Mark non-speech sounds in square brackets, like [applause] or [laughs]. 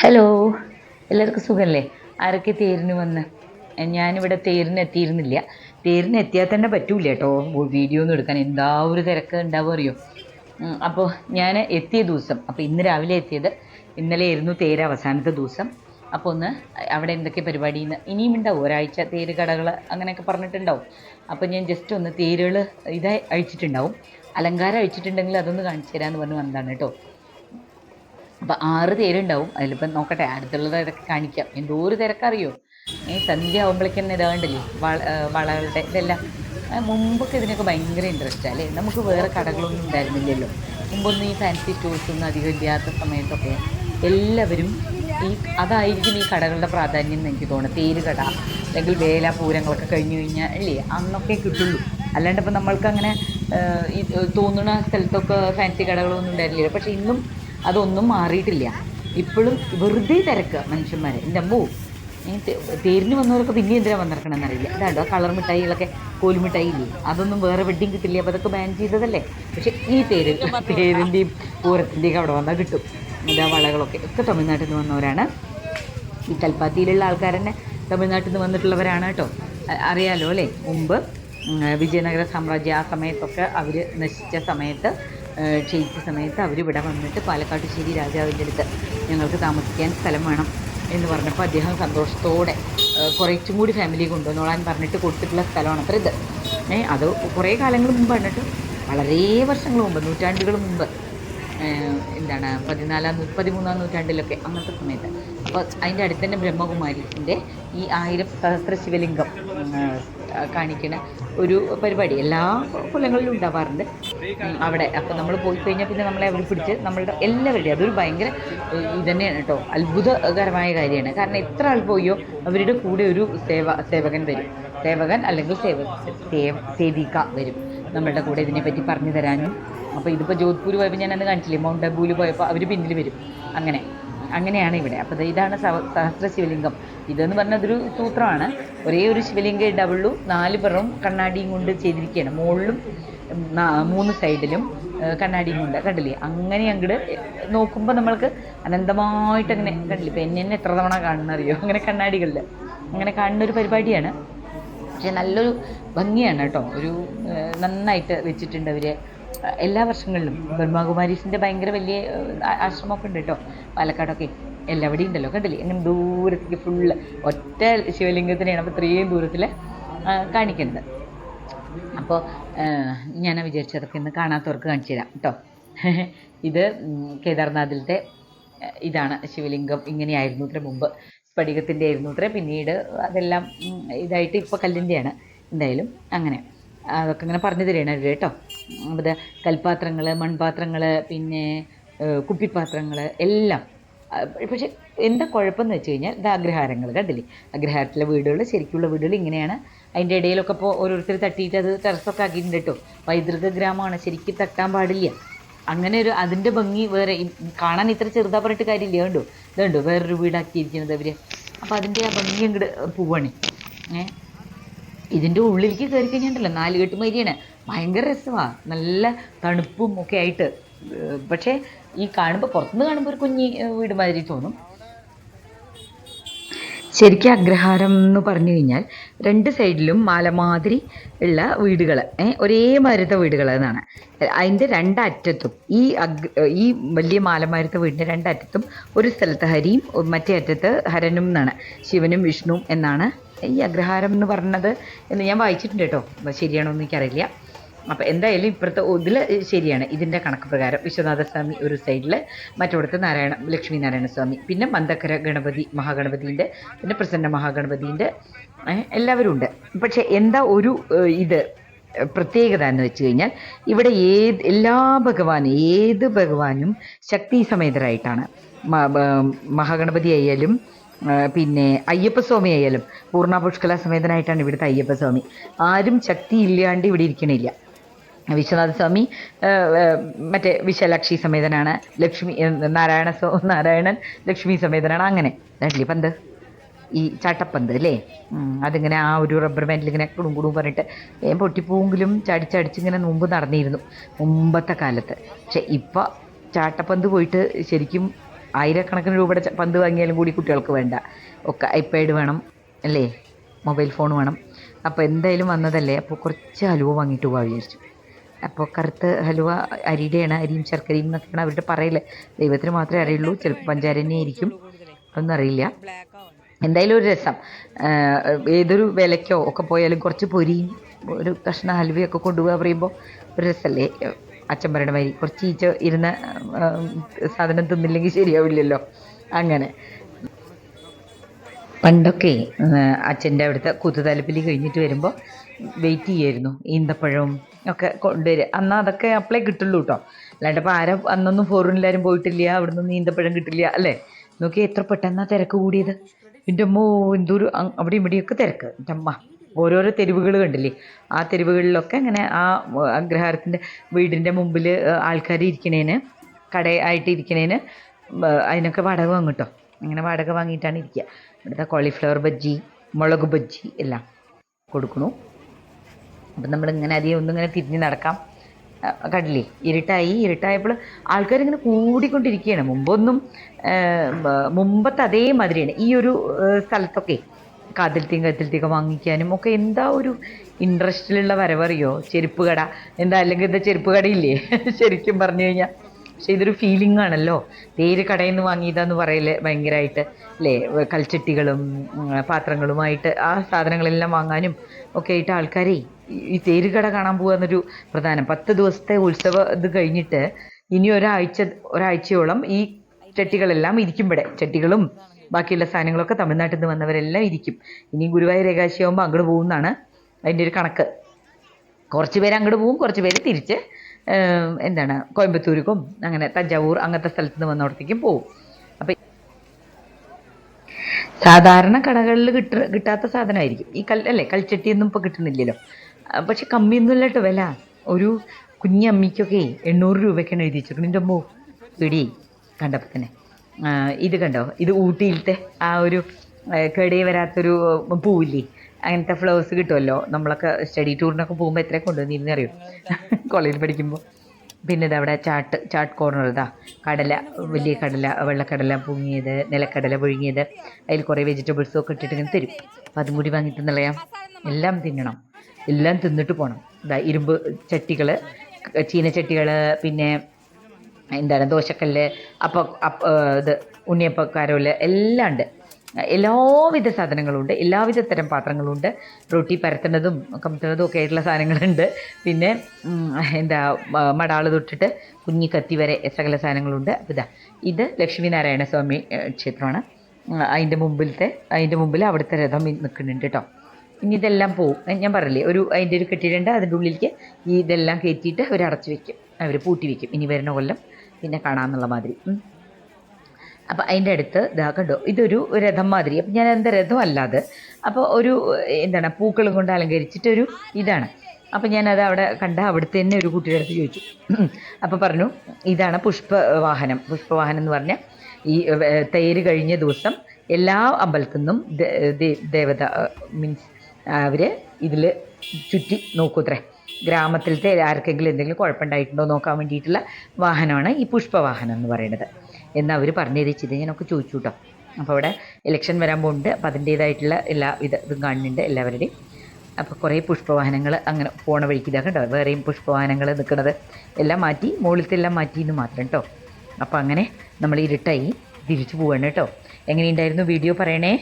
Hello എല്ലാവർക്കും സുഖമല്ലേ ആരൊക്കെ തേരിന് വന്ന്? ഞാനിവിടെ തേരിന് എത്തിയിരുന്നില്ല. തേരിന് എത്തിയാൽ തന്നെ പറ്റൂല കേട്ടോ. വീഡിയോ ഒന്നും എടുക്കാൻ എന്താ ഒരു തിരക്ക് ഉണ്ടാവുക അറിയോ? അപ്പോൾ ഞാൻ എത്തിയ ദിവസം അപ്പോൾ ഇന്ന് രാവിലെ എത്തിയത് ഇന്നലെ ആയിരുന്നു തേര് അവസാനത്തെ ദിവസം. അപ്പോൾ ഒന്ന് അവിടെ എന്തൊക്കെ പരിപാടി ഇനിയും ഉണ്ടാവും. ഒരാഴ്ച തേര് കടകൾ അങ്ങനെയൊക്കെ പറഞ്ഞിട്ടുണ്ടാവും. അപ്പോൾ ഞാൻ ജസ്റ്റ് ഒന്ന് തേരുകൾ ഇതായി അഴിച്ചിട്ടുണ്ടാവും. അലങ്കാരം അഴിച്ചിട്ടുണ്ടെങ്കിൽ അതൊന്ന് കാണിച്ചു തരാമെന്ന് പറഞ്ഞ് വന്നതാണ് കേട്ടോ. അപ്പം ആറ് തേരുണ്ടാവും. അതിലിപ്പം നോക്കട്ടെ അടുത്തുള്ളത് ഇതൊക്കെ കാണിക്കാം. എന്തോ ഒരു തിരക്കറിയോ? ഈ സന്ധ്യ ആകുമ്പോഴേക്കും ഇതാണ്ടല്ലേ വള വളകളുടെ ഇതെല്ലാം. മുമ്പൊക്കെ ഇതിനൊക്കെ ഭയങ്കര ഇൻട്രസ്റ്റ് അല്ലേ? നമുക്ക് വേറെ കടകളൊന്നും ഉണ്ടായിരുന്നില്ലല്ലോ. മുമ്പൊന്നും ഈ ഫാൻസി സ്റ്റോഴ്സൊന്നും അധികം ഇല്ലാത്ത സമയത്തൊക്കെ എല്ലാവരും ഈ അതായിരിക്കും ഈ കടകളുടെ പ്രാധാന്യം എന്ന് എനിക്ക് തോന്നുന്നത് തേര് കട അല്ലെങ്കിൽ വേല പൂരങ്ങളൊക്കെ കഴിഞ്ഞു കഴിഞ്ഞാൽ അല്ലേ? അന്നൊക്കെ കിട്ടുള്ളൂ. അല്ലാണ്ട് നമ്മൾക്ക് അങ്ങനെ തോന്നുന്ന സ്ഥലത്തൊക്കെ ഫാൻസി കടകളൊന്നും ഉണ്ടായിരുന്നില്ല. പക്ഷേ ഇന്നും അതൊന്നും മാറിയിട്ടില്ല. ഇപ്പോഴും വെറുതെ തിരക്കുക മനുഷ്യന്മാരെ. എന്റെ അമ്മൂ തേരിന് വന്നവരൊക്കെ പിന്നെ എന്തിനാ വന്നിറക്കണമെന്ന് അറിയില്ല ഇതാണ്ടോ കളർ മിഠായികളൊക്കെ കോലുമിഠായി ഇല്ലേ അതൊന്നും വേറെ വെഡ്ഡിങ് കിട്ടില്ല അപ്പോൾ അതൊക്കെ ബാൻ ചെയ്തതല്ലേ? പക്ഷെ ഈ തേര് തേരിന്റെയും പൂരത്തിന്റെയും അവിടെ വന്നാൽ കിട്ടും. ഇതാ വളകളൊക്കെ. ഒക്കെ തമിഴ്നാട്ടിൽ നിന്ന് വന്നവരാണ്. ഈ കൽപ്പാത്തിയിലുള്ള ആൾക്കാർ തന്നെ തമിഴ്നാട്ടിൽ നിന്ന് വന്നിട്ടുള്ളവരാണ് കേട്ടോ. അറിയാലോ അല്ലേ? മുമ്പ് വിജയനഗര സാമ്രാജ്യം ആ സമയത്തൊക്കെ അവർ നശിച്ച സമയത്ത് ക്ഷയിച്ച സമയത്ത് അവർ ഇവിടെ വന്നിട്ട് പാലക്കാട്ടുശ്ശേരി രാജാവിന്റെ അടുത്ത് ഞങ്ങൾക്ക് താമസിക്കാൻ സ്ഥലം വേണം എന്ന് പറഞ്ഞപ്പോൾ അദ്ദേഹം സന്തോഷത്തോടെ കുറച്ചും കൂടി ഫാമിലി കൊണ്ടുവന്നോളാൻ പറഞ്ഞിട്ട് കൊടുത്തിട്ടുള്ള സ്ഥലമാണ് അത്ര ഇത്. ഏ അത് കുറേ കാലങ്ങൾ മുമ്പ് പറഞ്ഞിട്ട് വളരെ വർഷങ്ങൾ മുമ്പ് നൂറ്റാണ്ടുകൾ മുമ്പ് എന്താണ് പതിനാലാം പതിമൂന്നാം നൂറ്റാണ്ടിലൊക്കെ അങ്ങനത്തെ സമയത്ത്. അപ്പോൾ അതിന്റെ അടുത്ത് തന്നെ ബ്രഹ്മകുമാരീസിന്റെ ഈ ആയിരം സഹസ്ര ശിവലിംഗം കാണിക്കുന്ന ഒരു പരിപാടി. എല്ലാ കൊല്ലങ്ങളിലും ഉണ്ടാവാറുണ്ട്. അവിടെ. അപ്പോൾ നമ്മൾ പോയി കഴിഞ്ഞാൽ പിന്നെ നമ്മളെ അവർ പിടിച്ച് നമ്മളുടെ എല്ലാവരുടെയും അതൊരു ഭയങ്കര ഇത് തന്നെയാണ് കേട്ടോ. അത്ഭുതകരമായ കാര്യമാണ്. കാരണം എത്ര ആൾ പോയോ അവരുടെ കൂടെ ഒരു സേവ സേവകൻ വരും. സേവകൻ അല്ലെങ്കിൽ സേവ സേവ സേവിക വരും. നമ്മളുടെ കൂടെ ഇതിനെപ്പറ്റി പറഞ്ഞു തരാനും അപ്പോൾ ഇതിപ്പോൾ ജോധ്പൂർ പോയപ്പോൾ അന്ന് കാണിച്ചില്ലേ? മൗണ്ട് അബൂൽ പോയപ്പോൾ അവർ പിന്നിൽ വരും. അങ്ങനെ. അങ്ങനെയാണ് ഇവിടെ. അപ്പോൾ ഇതാണ് സഹ സഹസ്ര ശിവലിംഗം. ഇതെന്ന് പറഞ്ഞാൽ സൂത്രമാണ്. ഒരേ ഒരു ശിവലിംഗം ഉണ്ടാവുള്ളൂ നാല് പിറവും കണ്ണാടിയും കൊണ്ട് ചെയ്തിരിക്കുകയാണ് മുകളിലും മൂന്ന് സൈഡിലും കണ്ണാടിയും കൊണ്ട്. കണ്ടില്ലേ? അങ്ങനെ അങ്ങോട്ട് നോക്കുമ്പോൾ നമ്മൾക്ക് അനന്തമായിട്ട് അങ്ങനെ കണ്ടില്ലേ? ഇപ്പം എന്നെ എത്ര തവണ കാണുന്ന അറിയോ അങ്ങനെ കണ്ണാടികളിൽ അങ്ങനെ കാണുന്ന ഒരു പരിപാടിയാണ്. പക്ഷെ നല്ലൊരു ഭംഗിയാണ് കേട്ടോ. ഒരു നന്നായിട്ട് വെച്ചിട്ടുണ്ട് അവർ എല്ലാ വർഷങ്ങളിലും. ബ്രഹ്മകുമാരീസിന്റെ ഭയങ്കര വലിയ ആശ്രമമൊക്കെ ഉണ്ട് കേട്ടോ. പാലക്കാടൊക്കെ. എല്ലാവിടെയും ഉണ്ടല്ലോ. കണ്ടില്ലേ? അങ്ങനെ ദൂരത്തേക്ക് ഫുള്ള് ഒറ്റ ശിവലിംഗത്തിനെയാണ് അപ്പോൾ ഇത്രയും ദൂരത്തിൽ കാണിക്കുന്നത്. അപ്പോൾ ഞാൻ വിചാരിച്ചതൊക്കെ ഇന്ന് കാണാത്തവർക്ക് കാണിച്ചു തരാം കേട്ടോ. ഇത് കേദാർനാഥിലത്തെ ഇതാണ് ശിവലിംഗം. ഇങ്ങനെയായിരുന്നു ഇത്ര മുമ്പ്. സ്ഫടികത്തിന്റെ ആയിരുന്നു ഇത്ര. പിന്നീട് അതെല്ലാം ഇതായിട്ട് ഇപ്പോൾ കല്ലിന്റെയാണ് എന്തായാലും അങ്ങനെ. അതൊക്കെ ഇങ്ങനെ പറഞ്ഞു തരികയാണ് കേട്ടോ. അത് കൽപ്പാത്രങ്ങൾ മൺപാത്രങ്ങൾ പിന്നെ കുപ്പിപ്പാത്രങ്ങൾ എല്ലാം. പക്ഷേ എന്താ കുഴപ്പമെന്ന് വെച്ച് കഴിഞ്ഞാൽ ഇത് അഗ്രഹാരങ്ങൾ കണ്ടില്ലേ അഗ്രഹാരത്തിലെ വീടുകൾ ശരിക്കുള്ള വീടുകൾ ഇങ്ങനെയാണ്. അതിന്റെ ഇടയിലൊക്കെ ഇപ്പോൾ ഓരോരുത്തർ തട്ടിയിട്ട് അത് ടെറസൊക്കെ ആക്കിയിട്ടുണ്ട് കേട്ടോ. പൈതൃക ഗ്രാമമാണ് ശരിക്കും തട്ടാൻ പാടില്ല. അങ്ങനെ ഒരു അതിന്റെ ഭംഗി വേറെ. കാണാൻ ഇത്ര ചെറുതാ പറഞ്ഞിട്ട് കാര്യമില്ല കണ്ടോ? ഇതുണ്ടോ വേറൊരു വീടാക്കിയിരിക്കുന്നത് അവർ അപ്പോൾ അതിന്റെ ആ ഭംഗി അങ്ങോട്ട് പോവാണ്. ഏ? ഇതിന്റെ ഉള്ളിലേക്ക് കയറി കഴിഞ്ഞിട്ടുണ്ടല്ലോ നാലുകെട്ട് മരിയാണ് ഭയങ്കര രസമാണ് നല്ല തണുപ്പും ഒക്കെ ആയിട്ട്. പക്ഷേ ഈ കാണുമ്പോൾ പുറത്തുനിന്ന് കാണുമ്പോൾ ഒരു കുഞ്ഞി വീട് മാതിരി തോന്നും. ശരിക്കും അഗ്രഹാരം എന്ന് പറഞ്ഞു കഴിഞ്ഞാൽ രണ്ട് സൈഡിലും മാലമാതിരി ഉള്ള വീടുകൾ ഒരേ മാതിരത്തെ വീടുകൾ എന്നാണ്. അതിന്റെ രണ്ടറ്റത്തും ഈ അഗ് ഈ വലിയ മാലമാരത്തെ വീടിന്റെ രണ്ടറ്റത്തും ഒരു സ്ഥലത്ത് ഹരിയും മറ്റേ അറ്റത്ത് ഹരനും എന്നാണ്. ശിവനും വിഷ്ണുവും എന്നാണ് ഈ അഗ്രഹാരം എന്ന് പറഞ്ഞത് എന്ന് ഞാൻ വായിച്ചിട്ടുണ്ട് കേട്ടോ. ശരിയാണോ എന്ന് എനിക്കറിയില്ല. അപ്പോൾ എന്തായാലും ഇപ്പുറത്തെ ഇതിൽ ശരിയാണ്. ഇതിന്റെ കണക്ക് പ്രകാരം വിശ്വനാഥ സ്വാമി ഒരു സൈഡിൽ മറ്റോടത്ത് നാരായണ ലക്ഷ്മി നാരായണ സ്വാമി. പിന്നെ മന്ദക്കര ഗണപതി മഹാഗണപതിന്റെ പിന്നെ പ്രസന്ന മഹാഗണപതിന്റെ എല്ലാവരും ഉണ്ട്. പക്ഷെ എന്താ ഒരു ഇത് പ്രത്യേകത എന്ന് വെച്ച് കഴിഞ്ഞാൽ ഇവിടെ ഏത് എല്ലാ ഭഗവാനും ഏത് ഭഗവാനും ശക്തി സമേതരായിട്ടാണ് മഹാഗണപതി ആയാലും പിന്നെ അയ്യപ്പസ്വാമി ആയാലും പൂർണ പുഷ്കല സമേതനായിട്ടാണ് ഇവിടുത്തെ അയ്യപ്പസ്വാമി. ആരും ശക്തി ഇല്ലാണ്ട് ഇവിടെ ഇരിക്കണില്ല. വിശ്വനാഥ സ്വാമി മറ്റേ വിശാലാക്ഷി സമേതനാണ് ലക്ഷ്മി നാരായണ സ്വാ നാരായണൻ ലക്ഷ്മി സമേതനാണ് അങ്ങനെ. രണ്ടിലി പന്ത്? ഈ ചാട്ടപ്പന്ത് അല്ലേ? അതിങ്ങനെ ആ ഒരു റബ്ബർ ബാൻഡിൽ ഇങ്ങനെ കുടും കുടും പറഞ്ഞിട്ട് വേഗം പൊട്ടിപ്പോവെങ്കിലും ചടിച്ചടിച്ചിങ്ങനെ മുമ്പ് നടന്നിരുന്നു മുമ്പത്തെ കാലത്ത്. പക്ഷെ ഇപ്പം ചാട്ടപ്പന്ത് പോയിട്ട് ശരിക്കും ആയിരക്കണക്കിന് രൂപയുടെ പന്ത് വാങ്ങിയാലും കൂടി കുട്ടികൾക്ക് വേണ്ട. ഒക്കെ ഐപാഡ് വേണം അല്ലേ? മൊബൈൽ ഫോൺ വേണം. അപ്പോൾ എന്തായാലും വന്നതല്ലേ? അപ്പോൾ കുറച്ച് ഹലുവ വാങ്ങിയിട്ട് പോകാൻ വിചാരിച്ചു. അപ്പോൾ കറുത്ത ഹലുവ അരിയുടെയാണ് അരിയും ശർക്കരയും എന്നൊക്കെയാണ് അവരുടെ പറയൽ. ദൈവത്തിന് മാത്രമേ അറിയുള്ളൂ ചിലപ്പോൾ പഞ്ചാര തന്നെ ആയിരിക്കും. ഒന്നും അറിയില്ല. എന്തായാലും ഒരു രസം. ഏതൊരു വിലയ്ക്കോ ഒക്കെ പോയാലും കുറച്ച് പൊരിയും ഒരു കഷ്ണ ഹൽവയൊക്കെ കൊണ്ടുപോകാൻ പറയുമ്പോൾ ഒരു രസമല്ലേ അച്ഛൻ പറയണ മാതിരി കുറച്ച് ഈച്ച ഇരുന്ന സാധനം തിന്നില്ലെങ്കിൽ ശരിയാവില്ലല്ലോ. അങ്ങനെ. പണ്ടൊക്കെ അച്ഛന്റെ അവിടുത്തെ കുത്തുതലപ്പിലി കഴിഞ്ഞിട്ട് വരുമ്പോൾ വെയിറ്റ് ചെയ്യായിരുന്നു ഈന്തപ്പഴവും ഒക്കെ കൊണ്ടുവരിക അന്ന് അതൊക്കെ അപ്ലൈ കിട്ടുള്ളൂ കേട്ടോ അല്ലാണ്ട് ഇപ്പോൾ ആരും അന്നൊന്നും ഫോറിനിലാരും പോയിട്ടില്ല അവിടെ നിന്ന് ഈന്തപ്പഴം കിട്ടില്ല അല്ലേ? നോക്കി എത്ര പെട്ടെന്നാ തിരക്ക് കൂടിയത്. എന്റെ അമ്മോ എന്തോരു അവിടെ ഇവിടെയൊക്കെ തിരക്ക്. എന്റെ അമ്മ ഓരോരോ തെരുവുകൾ കണ്ടില്ലേ? ആ തെരുവുകളിലൊക്കെ അങ്ങനെ ആ അഗ്രഹാരത്തിന്റെ വീടിന്റെ മുമ്പിൽ ആൾക്കാർ ഇരിക്കണേന് കട ആയിട്ട് ഇരിക്കണേന് അതിനൊക്കെ വാടക വാങ്ങും കേട്ടോ അങ്ങനെ വാടക വാങ്ങിയിട്ടാണ് ഇരിക്കുക ഇവിടുത്തെ കോളിഫ്ലവർ ബജ്ജി മുളക് ബജ്ജി എല്ലാം കൊടുക്കണു. അപ്പം നമ്മളിങ്ങനെ അധികം ഒന്നിങ്ങനെ തിരിഞ്ഞ് നടക്കാം. കണ്ടില്ലേ? ഇരുട്ടായി ഇരുട്ടായപ്പോൾ ആൾക്കാരിങ്ങനെ കൂടിക്കൊണ്ടിരിക്കുകയാണ്. മുമ്പൊന്നും മുമ്പത്തെ അതേ മാതിരിയാണ് ഈ ഒരു സ്ഥലത്തൊക്കെ കത്തിൽ കത്തിലത്തെയൊക്കെ വാങ്ങിക്കാനും ഒക്കെ എന്താ ഒരു ഇൻട്രസ്റ്റിലുള്ള വരവറിയോ? ചെരുപ്പ് കട. എന്താ അല്ലെങ്കിൽ എന്താ ചെരുപ്പ് കടയില്ലേ? [laughs] ശരിക്കും പറഞ്ഞു കഴിഞ്ഞാൽ. പക്ഷെ ഇതൊരു ഫീലിംഗ് ആണല്ലോ. തേര് കടയിൽ നിന്ന് വാങ്ങിയതാന്ന് പറയൽ ഭയങ്കരമായിട്ട് അല്ലേ കൽച്ചട്ടികളും പാത്രങ്ങളുമായിട്ട് ആ സാധനങ്ങളെല്ലാം വാങ്ങാനും ഒക്കെ ആയിട്ട് ആൾക്കാരെ ഈ തേരുകട കാണാൻ കാണാൻ പോകുന്നൊരു പ്രധാനം. പത്ത് ദിവസത്തെ ഉത്സവ ഇത് കഴിഞ്ഞിട്ട് ഇനി ഒരാഴ്ച ഒരാഴ്ചയോളം ഈ ചട്ടികളെല്ലാം ഇരിക്കും ഇവിടെ. ചട്ടികളും ബാക്കിയുള്ള സാധനങ്ങളൊക്കെ തമിഴ്നാട്ടിൽ നിന്ന് വന്നവരെല്ലാം ഇരിക്കും. ഇനി ഗുരുവായൂർ ഏകാശിയാകുമ്പോൾ അങ്ങോട്ട് പോകുന്നതാണ് അതിന്റെ ഒരു കണക്ക്. കുറച്ച് പേര് അങ്ങോട്ട് പോകും കുറച്ച് പേര് തിരിച്ച് എന്താണ് കോയമ്പത്തൂർക്കും അങ്ങനെ തഞ്ചാവൂർ അങ്ങനത്തെ സ്ഥലത്ത് നിന്ന് വന്നവിടത്തേക്കും പോകും അപ്പം സാധാരണ കടകളിൽ കിട്ട കിട്ടാത്ത സാധനമായിരിക്കും. ഈ കൽ അല്ലേ കൽച്ചട്ടിയൊന്നും ഇപ്പോൾ കിട്ടുന്നില്ലല്ലോ. പക്ഷെ കമ്മിയൊന്നുമില്ല കേട്ടോ വില. ഒരു കുഞ്ഞമ്മിക്കൊക്കെ എണ്ണൂറ് രൂപയ്ക്കാണ് എഴുതി വെച്ചിരിക്കുന്നത്. എന്റെ അമ്മോ പിടി കണ്ടപ്പോൾ തന്നെ. ഇത് കണ്ടോ? ഇത് ഊട്ടിയിലത്തെ ആ ഒരു ആ, കേടേ വരാത്തൊരു പൂവില്ലേ? അങ്ങനത്തെ ഫ്ലവേഴ്സ് കിട്ടുമല്ലോ. നമ്മളൊക്കെ സ്റ്റഡി ടൂറിനൊക്കെ പോകുമ്പോൾ എത്ര കൊണ്ടുവന്നിരുന്നു അറിയോ? കോളേജിൽ പഠിക്കുമ്പോൾ പിന്നെ ഇതവിടെ ചാട്ട് ചാട്ട് കോർണർ ഇതാ. കടല വലിയ കടല വെള്ളക്കടല പുങ്ങിയത് നിലക്കടല പുഴുങ്ങിയത്. അതിൽ കുറേ വെജിറ്റബിൾസും ഒക്കെ ഇട്ടിട്ട് ഇങ്ങനെ തരും. അപ്പം അതും കൂടി വാങ്ങിയിട്ട് നിളയാം എല്ലാം തിന്നണം. എല്ലാം തിന്നിട്ട് പോകണം ഇതാ ഇരുമ്പ് ചട്ടികൾ ചീനച്ചട്ടികൾ പിന്നെ എന്താണ് ദോശക്കല്ല് അപ്പ അപ്പ ഇത് ഉണ്ണിയപ്പക്കാരോൽ എല്ലാം ഉണ്ട്. എല്ലാവിധ സാധനങ്ങളുണ്ട് എല്ലാവിധ തരം പാത്രങ്ങളുണ്ട് റൊട്ടി പരത്തണതും കമത്തുന്നതും ഒക്കെ ആയിട്ടുള്ള സാധനങ്ങളുണ്ട്. പിന്നെ എന്താ മടാൾ തൊട്ടിട്ട് കുഞ്ഞി കത്തി വരെ സകല സാധനങ്ങളുണ്ട് അപ്പോൾ ഇതാ ഇത് ലക്ഷ്മിനാരായണ സ്വാമി ക്ഷേത്രമാണ്. അതിന്റെ മുമ്പിലത്തെ അതിന്റെ മുമ്പിൽ അവിടുത്തെ രഥം നിൽക്കുന്നുണ്ട് കേട്ടോ. ഇനി ഇതെല്ലാം പോവും. ഞാൻ പറഞ്ഞില്ലേ ഒരു അതിന്റെ ഒരു കെട്ടിയിട്ടുണ്ട് അതിന്റെ ഉള്ളിലേക്ക് ഈ ഇതെല്ലാം കയറ്റിയിട്ട് അവർ അടച്ചു വെക്കും. അവർ പൂട്ടി വെക്കും. ഇനി വരുന്ന കൊല്ലം പിന്നെ കാണാമെന്നുള്ള മാതിരി. അപ്പോൾ അതിന്റെ അടുത്ത് ഇതാ കണ്ടോ ഇതൊരു രഥം മാതിരി. അപ്പം ഞാൻ എന്താ രഥം അല്ലാതെ അപ്പോൾ ഒരു എന്താണ് പൂക്കളും കൊണ്ട് അലങ്കരിച്ചിട്ടൊരു ഇതാണ്. അപ്പം ഞാനത് അവിടെ കണ്ട അവിടുത്തെ തന്നെ ഒരു കുട്ടിയുടെ അടുത്ത് ചോദിച്ചു. അപ്പോൾ പറഞ്ഞു ഇതാണ് പുഷ്പവാഹനം പുഷ്പവാഹനം എന്ന് പറഞ്ഞാൽ ഈ തേര് കഴിഞ്ഞ ദിവസം എല്ലാ അമ്പലത്തിൽ നിന്നും ദേവത മീൻസ് അവർ ഇതിൽ ചുറ്റി നോക്കൂത്രേ. ഗ്രാമത്തിലത്തെ ആർക്കെങ്കിലും എന്തെങ്കിലും കുഴപ്പമുണ്ടായിട്ടുണ്ടോ നോക്കാൻ വേണ്ടിയിട്ടുള്ള വാഹനമാണ് ഈ പുഷ്പവാഹനം എന്ന് പറയുന്നത്. എന്നവർ പറഞ്ഞു തരിച്ചത് ഞാനൊക്കെ ചോദിച്ചു കേട്ടോ അപ്പോൾ അവിടെ ഇലക്ഷൻ വരാൻ പോകുന്നുണ്ട്. അപ്പോൾ അതിന്റേതായിട്ടുള്ള എല്ലാ ഇത് ഇതും കാണുന്നുണ്ട് എല്ലാവരുടെയും. അപ്പോൾ കുറേ പുഷ്പവാഹനങ്ങൾ അങ്ങനെ പോണ വഴിക്ക് ഇതാ കണ്ടോ? വേറെയും പുഷ്പവാഹനങ്ങൾ നിൽക്കുന്നത്. എല്ലാം മാറ്റി മുകളിലത്തെ എല്ലാം മാറ്റി എന്ന് മാത്രം കേട്ടോ അപ്പോൾ അങ്ങനെ നമ്മൾ ഇരുട്ടായി തിരിച്ചു പോവാണ് കേട്ടോ എങ്ങനെയുണ്ടായിരുന്നു വീഡിയോ പറയണേ?